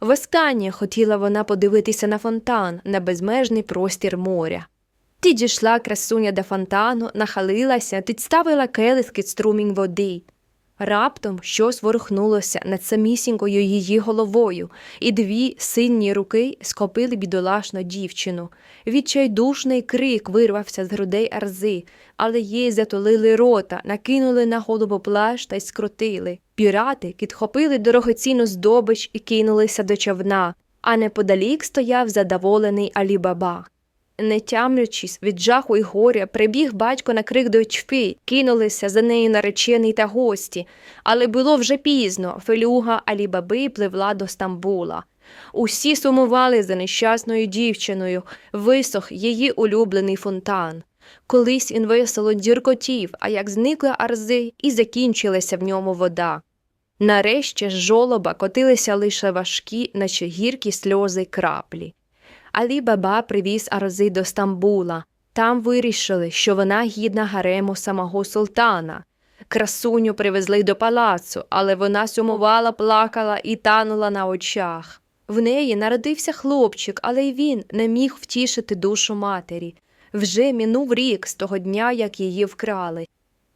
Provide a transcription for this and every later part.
Востаннє хотіла вона подивитися на фонтан, на безмежний простір моря. Підійшла красуня до фонтану, нахилилася, підставила келихки струмінь води. Раптом щось ворухнулося над самісінькою її головою, і дві сильні руки схопили бідолашну дівчину. Відчайдушний крик вирвався з грудей арзи, але їй затулили рота, накинули на голову плащ та й скрутили. Пірати підхопили дорогоцінну здобич і кинулися до човна, а неподалік стояв задоволений Алібаба. Не тямлячись від жаху й горя, прибіг батько на крик дочки, кинулися за нею наречений та гості, але було вже пізно. Фелюга Алібаби пливла до Стамбула. Усі сумували за нещасною дівчиною, висох її улюблений фонтан. Колись він весело діркотів, а як зникли арзи, і закінчилася в ньому вода. Нарешті з жолоба котилися лише важкі, наче гіркі сльози краплі. Алі Баба привіз Арзи до Стамбула. Там вирішили, що вона гідна гарему самого султана. Красуню привезли до палацу, але вона сумувала, плакала і танула на очах. В неї народився хлопчик, але й він не міг втішити душу матері. Вже минув рік з того дня, як її вкрали.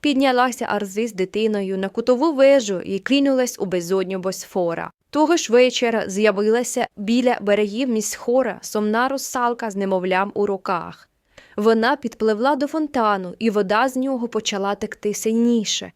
Піднялася Арзи з дитиною на кутову вежу і кинулась у безодню Босфора. Того ж вечора з'явилася біля берегів місхора сумна русалка з немовлям у руках. Вона підпливла до фонтану, і вода з нього почала текти сильніше.